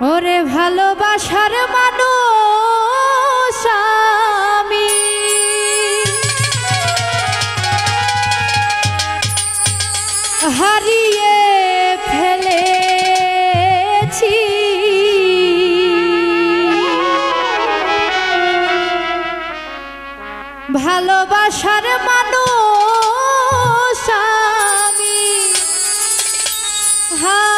ওরে ভালোবাসার মানুষ আমি। হারিয়ে ফেলেছি। ভালোবাসার মানুষ আমি। হা